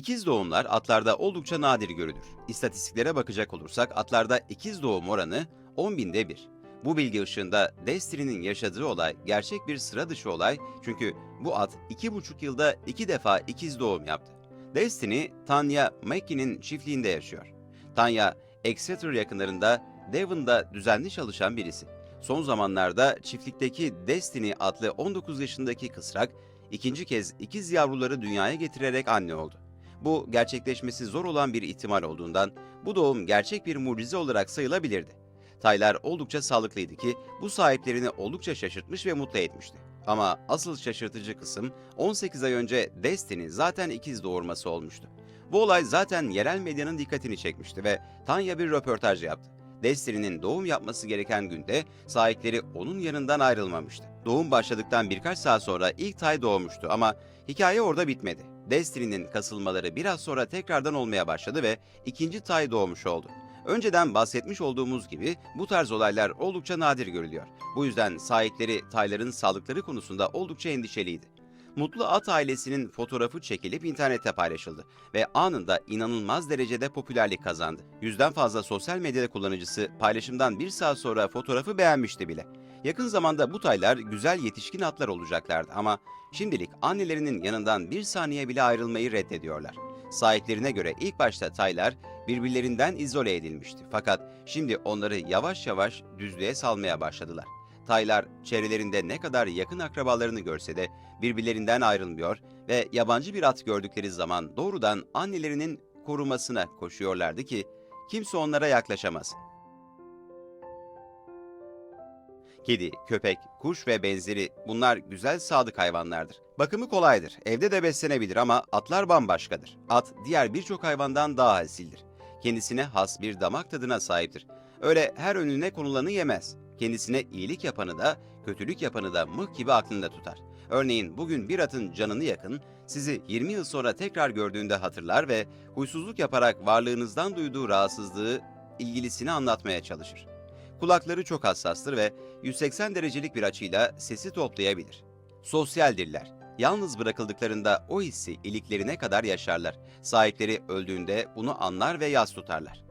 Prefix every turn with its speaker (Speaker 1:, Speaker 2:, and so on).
Speaker 1: İkiz doğumlar atlarda oldukça nadir görülür. İstatistiklere bakacak olursak atlarda ikiz doğum oranı 10 binde bir. Bu bilgi ışığında Destiny'nin yaşadığı olay gerçek bir sıra dışı olay çünkü bu at 2,5 yılda 2 defa ikiz doğum yaptı. Destiny, Tanya Mackey'nin çiftliğinde yaşıyor. Tanya, Exeter yakınlarında Devon'da düzenli çalışan birisi. Son zamanlarda çiftlikteki Destiny adlı 19 yaşındaki kısrak ikinci kez ikiz yavruları dünyaya getirerek anne oldu. Bu gerçekleşmesi zor olan bir ihtimal olduğundan bu doğum gerçek bir mucize olarak sayılabilirdi. Taylar oldukça sağlıklıydı ki bu sahiplerini oldukça şaşırtmış ve mutlu etmişti. Ama asıl şaşırtıcı kısım 18 ay önce Destiny zaten ikiz doğurması olmuştu. Bu olay zaten yerel medyanın dikkatini çekmişti ve Tanya bir röportaj yaptı. Destiny'nin doğum yapması gereken günde sahipleri onun yanından ayrılmamıştı. Doğum başladıktan birkaç saat sonra ilk tay doğmuştu ama hikaye orada bitmedi. Destiny'nin kasılmaları biraz sonra tekrardan olmaya başladı ve ikinci tay doğmuş oldu. Önceden bahsetmiş olduğumuz gibi bu tarz olaylar oldukça nadir görülüyor. Bu yüzden sahipleri tayların sağlıkları konusunda oldukça endişeliydi. Mutlu At ailesinin fotoğrafı çekilip internette paylaşıldı ve anında inanılmaz derecede popülerlik kazandı. Yüzden fazla sosyal medya kullanıcısı paylaşımdan bir saat sonra fotoğrafı beğenmişti bile. Yakın zamanda bu taylar güzel yetişkin atlar olacaklardı ama şimdilik annelerinin yanından bir saniye bile ayrılmayı reddediyorlar. Sahiplerine göre ilk başta taylar birbirlerinden izole edilmişti fakat şimdi onları yavaş yavaş düzlüğe salmaya başladılar. Taylar çevrelerinde ne kadar yakın akrabalarını görse de birbirlerinden ayrılmıyor ve yabancı bir at gördükleri zaman doğrudan annelerinin korumasına koşuyorlardı ki kimse onlara yaklaşamaz. Kedi, köpek, kuş ve benzeri bunlar güzel sadık hayvanlardır. Bakımı kolaydır, evde de beslenebilir ama atlar bambaşkadır. At diğer birçok hayvandan daha asildir. Kendisine has bir damak tadına sahiptir. Öyle her önüne konulanı yemez. Kendisine iyilik yapanı da, kötülük yapanı da mıh gibi aklında tutar. Örneğin bugün bir atın canını yakın, sizi 20 yıl sonra tekrar gördüğünde hatırlar ve huysuzluk yaparak varlığınızdan duyduğu rahatsızlığı ilgilisini anlatmaya çalışır. Kulakları çok hassastır ve 180 derecelik bir açıyla sesi toplayabilir. Sosyaldirler. Yalnız bırakıldıklarında o hissi iliklerine kadar yaşarlar. Sahipleri öldüğünde bunu anlar ve yas tutarlar.